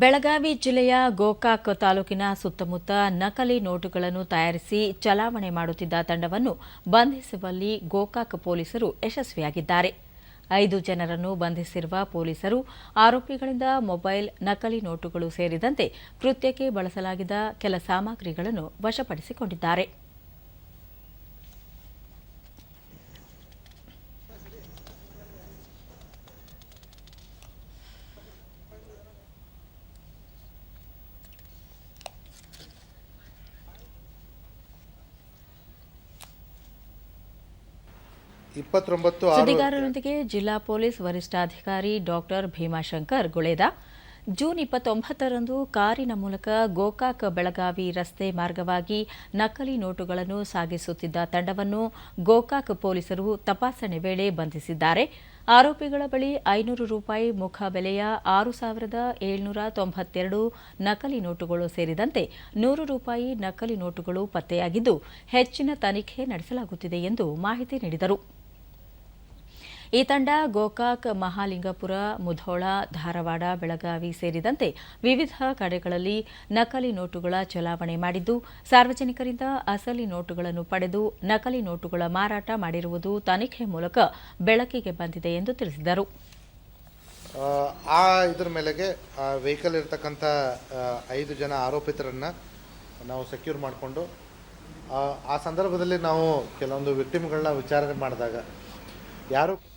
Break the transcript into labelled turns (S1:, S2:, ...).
S1: ಬೆಳಗಾವಿ ಜಿಲ್ಲೆಯ ಗೋಕಾಕ್ ತಾಲೂಕಿನ ಸುತ್ತಮುತ್ತ ನಕಲಿ ನೋಟುಗಳನ್ನು ತಯಾರಿಸಿ ಚಲಾವಣೆ ಮಾಡುತ್ತಿದ್ದ ತಂಡವನ್ನು ಬಂಧಿಸುವಲ್ಲಿ ಗೋಕಾಕ್ ಪೊಲೀಸರು ಯಶಸ್ವಿಯಾಗಿದ್ದಾರೆ. ಐದು ಜನರನ್ನು ಬಂಧಿಸಿರುವ ಪೊಲೀಸರು ಆರೋಪಿಗಳಿಂದ ಮೊಬೈಲ್ ನಕಲಿ ನೋಟುಗಳು ಸೇರಿದಂತೆ ಕೃತ್ಯಕ್ಕೆ ಬಳಸಲಾಗಿದ್ದ ಕೆಲ ಸಾಮಗ್ರಿಗಳನ್ನು ವಶಪಡಿಸಿಕೊಂಡಿದ್ದಾರೆ.
S2: ಇಪ್ಪತ್ತೊಂಬತ್ತು
S1: ಸುದ್ದಿಗಾರರೊಂದಿಗೆ ಜಿಲ್ಲಾ ಪೊಲೀಸ್ ವರಿಷ್ಠಾಧಿಕಾರಿ ಡಾಕ್ಟರ್ ಭೀಮಾಶಂಕರ್ ಗುಳೇದ. ಜೂನ್ ಇಪ್ಪತ್ತೊಂಬತ್ತರಂದು ಕಾರಿನ ಮೂಲಕ ಗೋಕಾಕ್ ಬೆಳಗಾವಿ ರಸ್ತೆ ಮಾರ್ಗವಾಗಿ ನಕಲಿ ನೋಟುಗಳನ್ನು ಸಾಗಿಸುತ್ತಿದ್ದ ತಂಡವನ್ನು ಗೋಕಾಕ್ ಪೊಲೀಸರು ತಪಾಸಣೆ ವೇಳೆ ಬಂಧಿಸಿದ್ದಾರೆ. ಆರೋಪಿಗಳ ಬಳಿ ಐನೂರು ರೂಪಾಯಿ ಮುಖ ಬೆಲೆಯ ಆರು ಸಾವಿರದ ಏಳ್ನೂರ ತೊಂಬತ್ತೆರಡು ನಕಲಿ ನೋಟುಗಳು ಸೇರಿದಂತೆ ನೂರು ರೂಪಾಯಿ ನಕಲಿ ನೋಟುಗಳು ಪತ್ತೆಯಾಗಿದ್ದು, ಹೆಚ್ಚಿನ ತನಿಖೆ ನಡೆಸಲಾಗುತ್ತಿದೆ ಎಂದು ಮಾಹಿತಿ ನೀಡಿದರು. ಈ ತಂಡ ಗೋಕಾಕ್ ಮಹಾಲಿಂಗಪುರ ಮುಧೋಳ ಧಾರವಾಡ ಬೆಳಗಾವಿ ಸೇರಿದಂತೆ ವಿವಿಧ ಕಡೆಗಳಲ್ಲಿ ನಕಲಿ ನೋಟುಗಳ ಚಲಾವಣೆ ಮಾಡಿದ್ದು ಸಾರ್ವಜನಿಕರಿಂದ ಅಸಲಿ ನೋಟುಗಳನ್ನು ಪಡೆದು ನಕಲಿ ನೋಟುಗಳ ಮಾರಾಟ ಮಾಡಿರುವುದು ತನಿಖೆ ಮೂಲಕ ಬೆಳಕಿಗೆ ಬಂದಿದೆ ಎಂದು ತಿಳಿಸಿದರು.
S2: ಆ, ಇದರ ಮೇಲೆಗೆ ಆ ವೆಹಿಕಲ್ ಇರತಕ್ಕಂಥ ಐದು ಜನ ಆರೋಪಿತರನ್ನು ನಾವು ಸೆಕ್ಯೂರ್ ಮಾಡಿಕೊಂಡು ಆ ಸಂದರ್ಭದಲ್ಲಿ ನಾವು ಕೆಲವೊಂದು ವಿಕ್ಟಿಮ್ಗಳನ್ನ ವಿಚಾರಣೆ ಮಾಡಿದಾಗ ಯಾರು